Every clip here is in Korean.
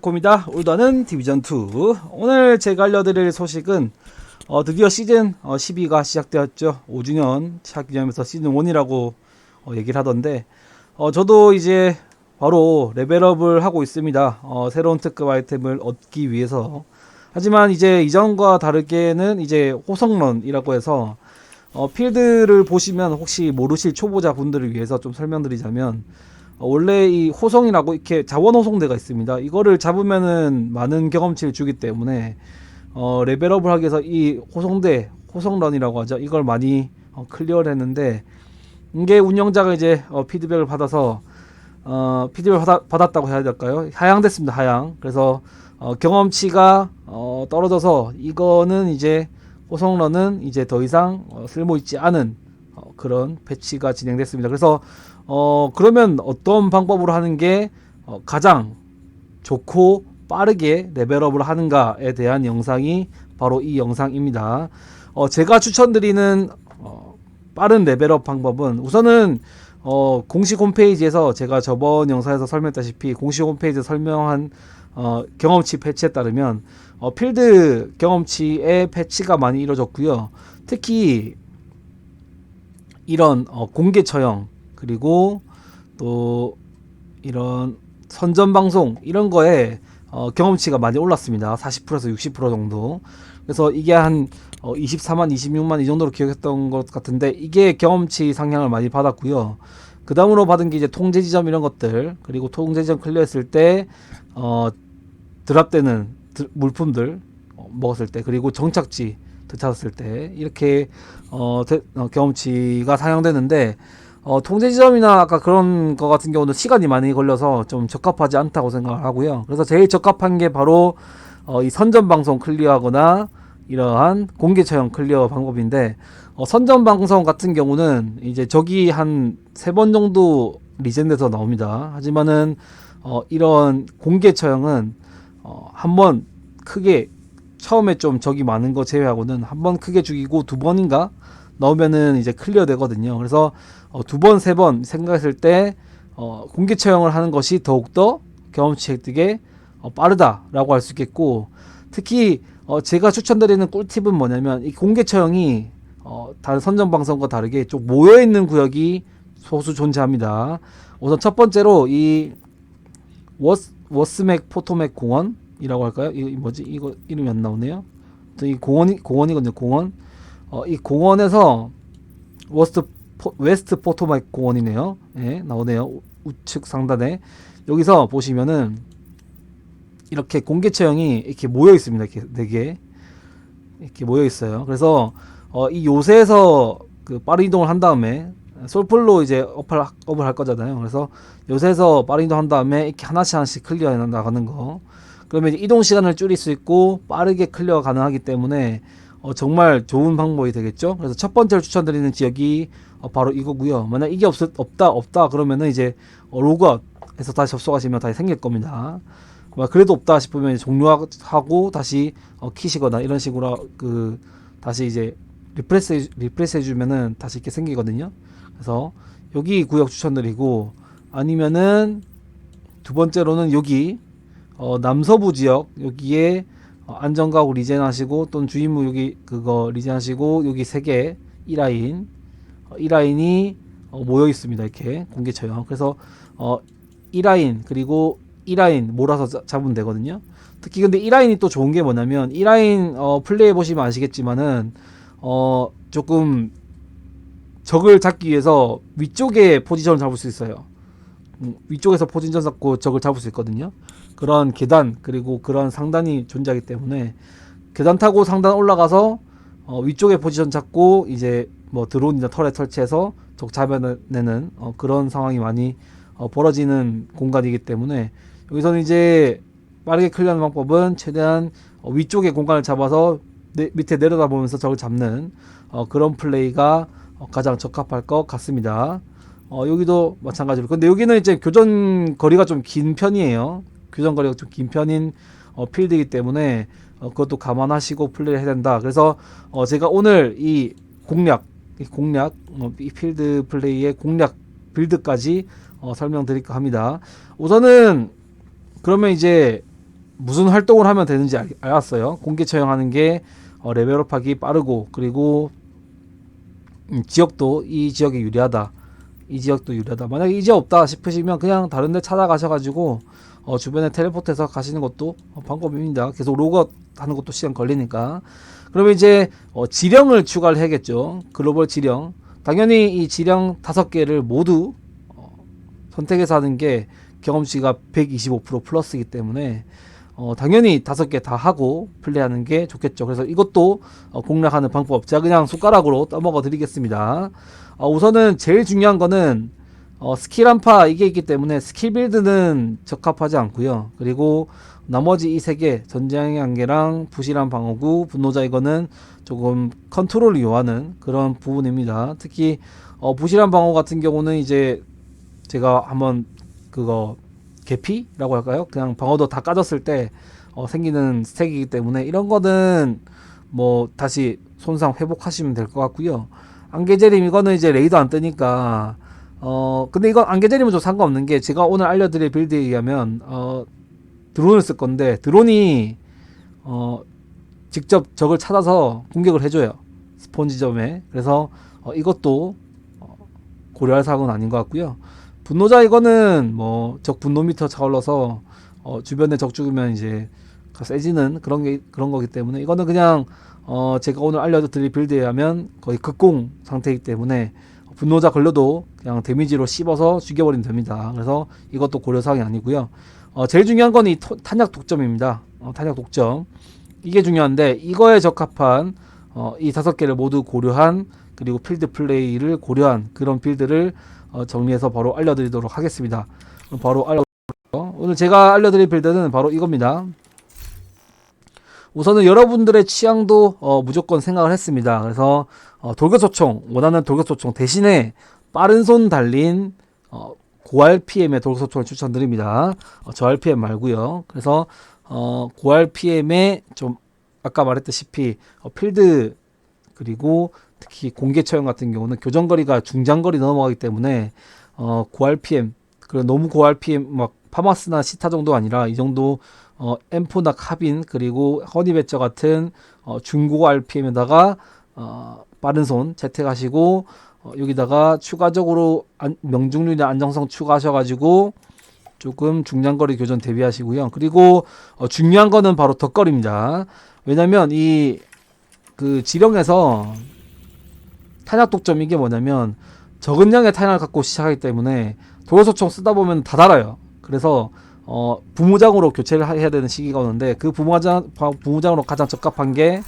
콤이다. 올더는 디비전2 오늘 제가 알려드릴 소식은 어, 드디어 시즌 어, 12가 시작되었죠. 5주년 시작 기념해서 시즌 1이라고 어, 얘기를 하던데 어, 저도 이제 바로 레벨업을 하고 있습니다. 어, 새로운 특급 아이템을 얻기 위해서. 하지만 이제 이전과 다르게는 이제 호성런이라고 해서 어, 필드를 보시면 혹시 모르실 초보자 분들을 위해서 좀 설명드리자면 어, 원래 이 호성이라고 이렇게 자원 호송대가 있습니다. 이거를 잡으면은 많은 경험치를 주기 때문에 어, 레벨업을 하기 위해서 이 호송대 호성런이라고 하죠. 이걸 많이 어, 클리어를 했는데 이게 운영자가 이제 어, 피드백을 받아서 어, 피드백을 받아, 받았다고 해야 될까요? 하향됐습니다. 하향. 그래서 어, 경험치가 어, 떨어져서 이거는 이제 호성런은 이제 더 이상 어, 쓸모 있지 않은 어, 그런 패치가 진행됐습니다. 그래서 어 그러면 어떤 방법으로 하는 게 어, 가장 좋고 빠르게 레벨업을 하는가에 대한 영상이 바로 이 영상입니다. 어 제가 추천드리는 어, 빠른 레벨업 방법은 우선은 어 공식 홈페이지에서 제가 저번 영상에서 설명했다시피 공식 홈페이지에 설명한 어 경험치 패치에 따르면 어 필드 경험치의 패치가 많이 이루어졌고요. 특히 이런 어, 공개 처형 그리고 또 이런 선전 방송 이런 거에 어, 경험치가 많이 올랐습니다. 40%에서 60% 정도. 그래서 이게 한 어, 24만, 26만 이 정도로 기억했던 것 같은데 이게 경험치 상향을 많이 받았고요. 그 다음으로 받은 게 이제 통제 지점 이런 것들 그리고 통제 지점 클리어했을 때 어, 드랍되는 드- 물품들 어, 먹었을 때 그리고 정착지 되찾았을 때 이렇게 어, 대- 어, 경험치가 상향되는데 어, 통제 지점이나 아까 그런 거 같은 경우는 시간이 많이 걸려서 좀 적합하지 않다고 생각을 하고요. 그래서 제일 적합한 게 바로 어, 이 선전 방송 클리어하거나 이러한 공개 처형 클리어 방법인데 어, 선전 방송 같은 경우는 이제 적이 한 세 번 정도 리젠돼서 나옵니다. 하지만은 어, 이런 공개 처형은 어, 한 번 크게 처음에 좀 적이 많은 거 제외하고는 한 번 크게 죽이고 두 번인가 넣으면은 이제 클리어 되거든요. 그래서 어, 두 번, 세 번 생각했을 때 어, 공개 처형을 하는 것이 더욱더 경험치 획득에 어, 빠르다라고 할 수 있겠고 특히 어, 제가 추천드리는 꿀팁은 뭐냐면 이 공개 처형이 어, 다른 선전 방송과 다르게 좀 모여 있는 구역이 소수 존재합니다. 우선 첫 번째로 이 워스 워스맥 포토맥 공원이라고 할까요? 이 뭐지? 이거 이름이 안 나오네요. 저이 공원이 공원이거든요. 공원. 어, 이 공원에서 워스트 포, 웨스트 포토맥 공원이네요. 예, 나오네요. 우- 우측 상단에 여기서 보시면은 이렇게 공개 처형이 이렇게 모여 있습니다. 이렇게 네 개. 이렇게 모여 있어요. 그래서 어, 이 요새에서 그 빠른 이동을 한 다음에 솔플로 이제 업을, 업을 할 거잖아요. 그래서 요새에서 빠른 이동 한 다음에 이렇게 하나씩 하나씩 클리어 해 나가는 거. 그러면 이동 시간을 줄일 수 있고 빠르게 클리어 가능하기 때문에 어, 정말 좋은 방법이 되겠죠. 그래서 첫 번째로 추천드리는 지역이 어, 바로 이거고요. 만약 이게 없, 없다 없다 그러면은 이제 어, 로그아웃해서 다시 접속하시면 다시 생길 겁니다. 뭐 그래도 없다 싶으면 종료하고 다시 어, 키시거나 이런 식으로 그 다시 이제 리프레스 해- 리프레스 해주면은 다시 이렇게 생기거든요. 그래서 여기 구역 추천드리고 아니면은 두 번째로는 여기 어, 남서부 지역 여기에 어, 안전가구 리젠하시고 또는 주임무 여기 그거 리젠하시고 여기 세개이 라인 어, 이 라인이 어, 모여 있습니다 이렇게 공개 처형. 그래서 어, 이 라인 그리고 이 라인 몰아서 자- 잡으면 되거든요. 특히 근데 이 라인이 또 좋은 게 뭐냐면 이 라인 어, 플레이 해보시면 아시겠지만은 어, 조금 적을 잡기 위해서 위쪽에 포지션을 잡을 수 있어요. 음, 위쪽에서 포지션 잡고 적을 잡을 수 있거든요. 그런 계단 그리고 그런 상단이 존재하기 때문에 계단 타고 상단 올라가서 어, 위쪽에 포지션 잡고 이제 뭐 드론이나 털에 설치해서 적 잡아내는 어, 그런 상황이 많이 어, 벌어지는 공간이기 때문에 여기서는 이제 빠르게 클리어하는 방법은 최대한 어, 위쪽에 공간을 잡아서 내- 밑에 내려다 보면서 적을 잡는 어, 그런 플레이가 어, 가장 적합할 것 같습니다. 어, 여기도 마찬가지로. 근데 여기는 이제 교전 거리가 좀 긴 편이에요. 교전 거리가 좀 긴 편인 어, 필드이기 때문에 어, 그것도 감안하시고 플레이를 해야 된다. 그래서 어, 제가 오늘 이 공략 이 공략, 어, 이 필드 플레이의 공략 빌드까지 어, 설명드릴까 합니다. 우선은 그러면 이제 무슨 활동을 하면 되는지 알, 알았어요. 공개 처형하는 게 어, 레벨업하기 빠르고 그리고 음, 지역도 이 지역이 유리하다. 이 지역도 유리하다. 만약에 이 지역 없다 싶으시면 그냥 다른 데 찾아가셔가지고 어, 주변에 텔레포트해서 가시는 것도 어, 방법입니다. 계속 로그아웃 하는 것도 시간 걸리니까. 그러면 이제 어, 지령을 추가를 해야겠죠. 글로벌 지령. 당연히 이 지령 다섯 개를 모두 어, 선택해서 하는 게 경험치가 125% 플러스이기 때문에 어, 당연히 다섯 개 다 하고 플레이하는 게 좋겠죠. 그래서 이것도 어, 공략하는 방법. 제가 그냥 숟가락으로 떠먹어 드리겠습니다. 어, 우선은 제일 중요한 거는 어, 스킬 한파 이게 있기 때문에 스킬 빌드는 적합하지 않고요. 그리고 나머지 이 세 개 전쟁의 한계랑 부실한 방어구, 분노자 이거는 조금 컨트롤을 요하는 그런 부분입니다. 특히 어, 부실한 방어 같은 경우는 이제 제가 한번 그거 개피라고 할까요? 그냥 방어도 다 까졌을 때 어, 생기는 스택이기 때문에 이런 거는 뭐 다시 손상 회복하시면 될 것 같고요. 안개재림 이거는 이제 레이더 안 뜨니까 어 근데 이건 안개재림은 좀 상관없는 게 제가 오늘 알려드릴 빌드에 의하면 어 드론을 쓸 건데 드론이 어 직접 적을 찾아서 공격을 해줘요 스폰지점에 그래서 어, 이것도 어, 고려할 사항은 아닌 것 같고요 분노자 이거는 뭐 적 분노 미터 차올라서 어, 주변에 적 죽으면 이제 세지는 그런 게 그런 거기 때문에 이거는 그냥 어, 제가 오늘 알려드릴 빌드에 하면 거의 극공 상태이기 때문에 분노자 걸려도 그냥 데미지로 씹어서 죽여버리면 됩니다. 그래서 이것도 고려사항이 아니고요. 어, 제일 중요한 건 이 탄약 독점입니다. 어, 탄약 독점. 이게 중요한데 이거에 적합한 어, 이 다섯 개를 모두 고려한 그리고 필드 플레이를 고려한 그런 빌드를 어, 정리해서 바로 알려드리도록 하겠습니다. 바로 알려 오늘 제가 알려드릴 빌드는 바로 이겁니다. 우선은 여러분들의 취향도 어, 무조건 생각을 했습니다. 그래서 어, 돌격소총 원하는 돌격소총 대신에 빠른 손 달린 어, 고RPM의 돌격소총을 추천드립니다. 어, 저RPM 말고요. 그래서 어, 고RPM의 좀 아까 말했다시피 어, 필드 그리고 특히 공개 처형 같은 경우는 교정거리가 중장거리 넘어가기 때문에 어, 고RPM 그리고 너무 고RPM 막 파마스나 시타 정도 아니라 이 정도 어, 엠포나 카빈 그리고 허니베처 같은 어, 중고 RPM에다가 어, 빠른 손 채택하시고 어, 여기다가 추가적으로 안, 명중률이나 안정성 추가하셔가지고 조금 중량거리 교전 대비하시고요. 그리고 어, 중요한 거는 바로 덧거리입니다. 왜냐면 이 그 지령에서 탄약 독점 이게 뭐냐면 적은 양의 탄약을 갖고 시작하기 때문에 도로소총 쓰다 보면 다 달아요. 그래서 어, 부무장으로 교체를 해야 되는 시기가 오는데 그 부무장 부무장으로 가장 적합한 게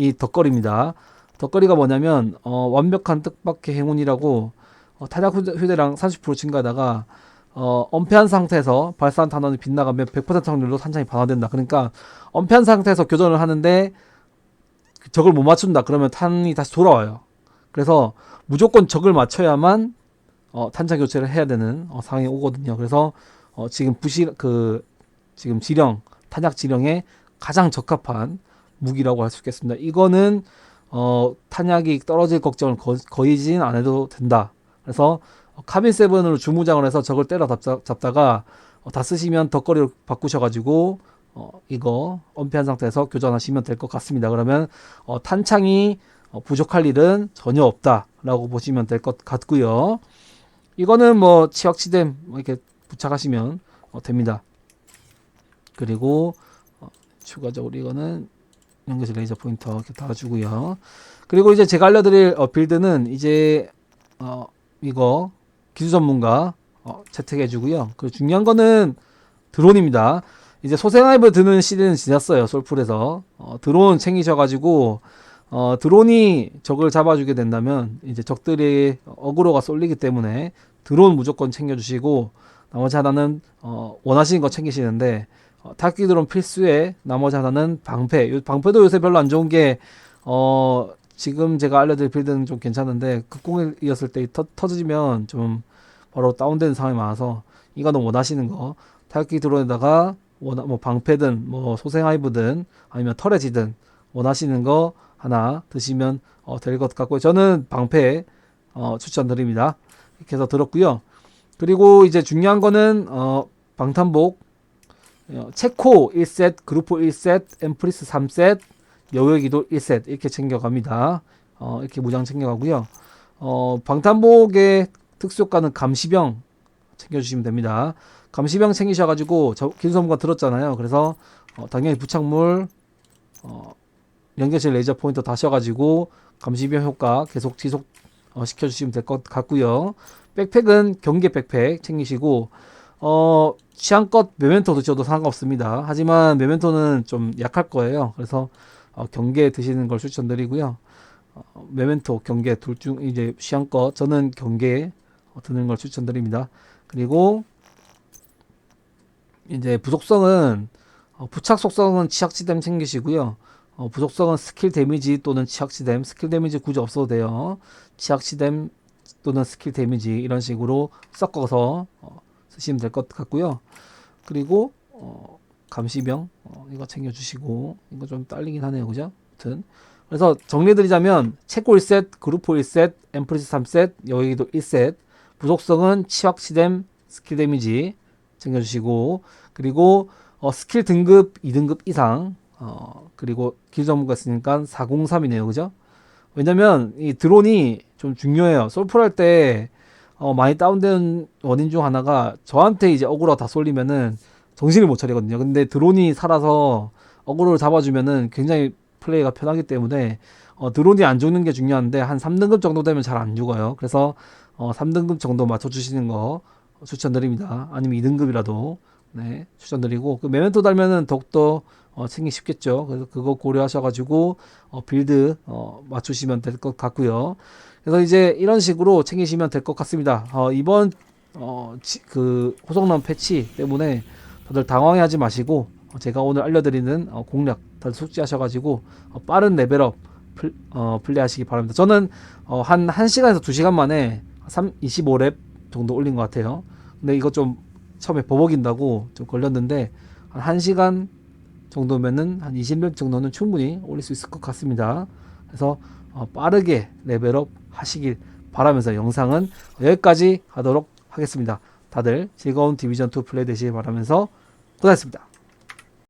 이 덧거리입니다. 덧거리가 뭐냐면 어, 완벽한 뜻밖의 행운이라고 어, 탄약 휴대, 휴대량 30% 증가하다가 어, 엄폐한 상태에서 발사한 탄원이 빗나가면 100% 확률로 탄창이 반화된다. 그러니까 엄폐한 상태에서 교전을 하는데 적을 못 맞춘다. 그러면 탄이 다시 돌아와요. 그래서 무조건 적을 맞춰야만 어, 탄창 교체를 해야 되는 어, 상황이 오거든요. 그래서 어, 지금 부실 그 지금 지령 탄약 지령에 가장 적합한 무기라고 할 수 있겠습니다. 이거는 어, 탄약이 떨어질 걱정을 거, 거의진 안 해도 된다. 그래서 어, 카빈 세븐으로 주무장을 해서 적을 때려 잡자, 잡다가 어, 다 쓰시면 덧거리로 바꾸셔가지고 어, 이거 엄폐한 상태에서 교전하시면 될 것 같습니다. 그러면 어, 탄창이 어, 부족할 일은 전혀 없다라고 보시면 될 것 같고요. 이거는 뭐 치역치댐 뭐 이렇게 부착하시면 어, 됩니다. 그리고 어, 추가적으로 이거는 연결식 레이저 포인터 이렇게 달아주고요. 그리고 이제 제가 알려드릴 어, 빌드는 이제 어, 이거 기술 전문가 어, 채택해주고요. 그리고 중요한 거는 드론입니다. 이제 소생하이브 드는 시대는 지났어요. 솔풀에서 어, 드론 챙기셔가지고 어, 드론이 적을 잡아주게 된다면 이제 적들이 어그로가 쏠리기 때문에 드론 무조건 챙겨주시고 나머지 하나는 어, 원하시는 거 챙기시는데 어, 타기 드론 필수에 나머지 하나는 방패. 요- 방패도 요새 별로 안 좋은 게 어, 지금 제가 알려드릴 빌드는 좀 괜찮은데 극공이었을 때 터, 터지면 좀 바로 다운되는 상황이 많아서 이거는 원하시는 거 타기 드론에다가 원하, 뭐 방패든 뭐 소생 하이브든 아니면 터렛이든 원하시는 거 하나 드시면 어, 될것 같고요. 저는 방패 어, 추천드립니다. 이렇게 해서 들었고요. 그리고 이제 중요한 거는 어, 방탄복 어, 체코 1셋, 그루프 1셋, 엠프리스 3셋, 여우기도 1셋 이렇게 챙겨갑니다. 어, 이렇게 무장 챙겨가고요. 어, 방탄복의 특수효과는 감시병 챙겨주시면 됩니다. 감시병 챙기셔가지고 저 김선무가 들었잖아요. 그래서 어, 당연히 부착물 어, 연결실 레이저 포인터 다셔가지고 감시병 효과 계속 지속 어, 시켜주시면 될 것 같고요. 백팩은 경계 백팩 챙기시고 어, 취향껏 메멘토 드셔도 상관없습니다. 하지만 메멘토는 좀 약할 거예요. 그래서 어, 경계 드시는 걸 추천드리고요. 어, 메멘토, 경계 둘 중 이제 취향껏 저는 경계 어, 드는 걸 추천드립니다. 그리고 이제 부속성은 어, 부착 속성은 치약지뎀 챙기시고요. 어, 부속성은 스킬 데미지 또는 치약지뎀, 스킬 데미지 굳이 없어도 돼요. 치약지뎀 또는 스킬 데미지 이런 식으로 섞어서 어, 쓰시면 될 것 같고요. 그리고 어, 감시병 어, 이거 챙겨주시고. 이거 좀 딸리긴 하네요, 그죠? 아무튼. 그래서 정리드리자면 체코 1셋, 그루포 1셋, 엠프리스 3셋, 여기도 1셋. 부속성은 치확치뎀, 스킬 데미지 챙겨주시고. 그리고 어, 스킬 등급 2등급 이상 어, 그리고 길 전문가 있으니까 403이네요, 그죠? 왜냐면 이 드론이 좀 중요해요. 솔플 할 때 어, 많이 다운된 원인 중 하나가 저한테 이제 어그로 다 쏠리면은 정신을 못 차리거든요. 근데 드론이 살아서 어그로를 잡아주면은 굉장히 플레이가 편하기 때문에 어, 드론이 안 죽는 게 중요한데 한 3등급 정도 되면 잘 안 죽어요. 그래서 어, 3등급 정도 맞춰주시는 거 추천드립니다. 아니면 2등급이라도 네, 추천드리고 그 메멘토 달면은 더욱더 어, 챙기 쉽겠죠. 그래서 그거 고려하셔가지고 어, 빌드 어, 맞추시면 될 것 같고요. 그래서 이제 이런 식으로 챙기시면 될 것 같습니다. 어, 이번 어, 지- 그 호성남 패치 때문에 다들 당황해하지 마시고 어, 제가 오늘 알려드리는 어, 공략 다들 숙지하셔가지고 어, 빠른 레벨업 플, 어, 플레이하시기 바랍니다. 저는 어, 한 1시간에서 2시간 만에 3, 25렙 정도 올린 것 같아요. 근데 이거 좀 처음에 버벅인다고 좀 걸렸는데 한 1시간 정도면은 한 20렙 정도는 충분히 올릴 수 있을 것 같습니다. 그래서 어, 빠르게 레벨업 하시길 바라면서 영상은 여기까지 하도록 하겠습니다. 다들 즐거운 디비전2 플레이 되시길 바라면서 고생하셨습니다.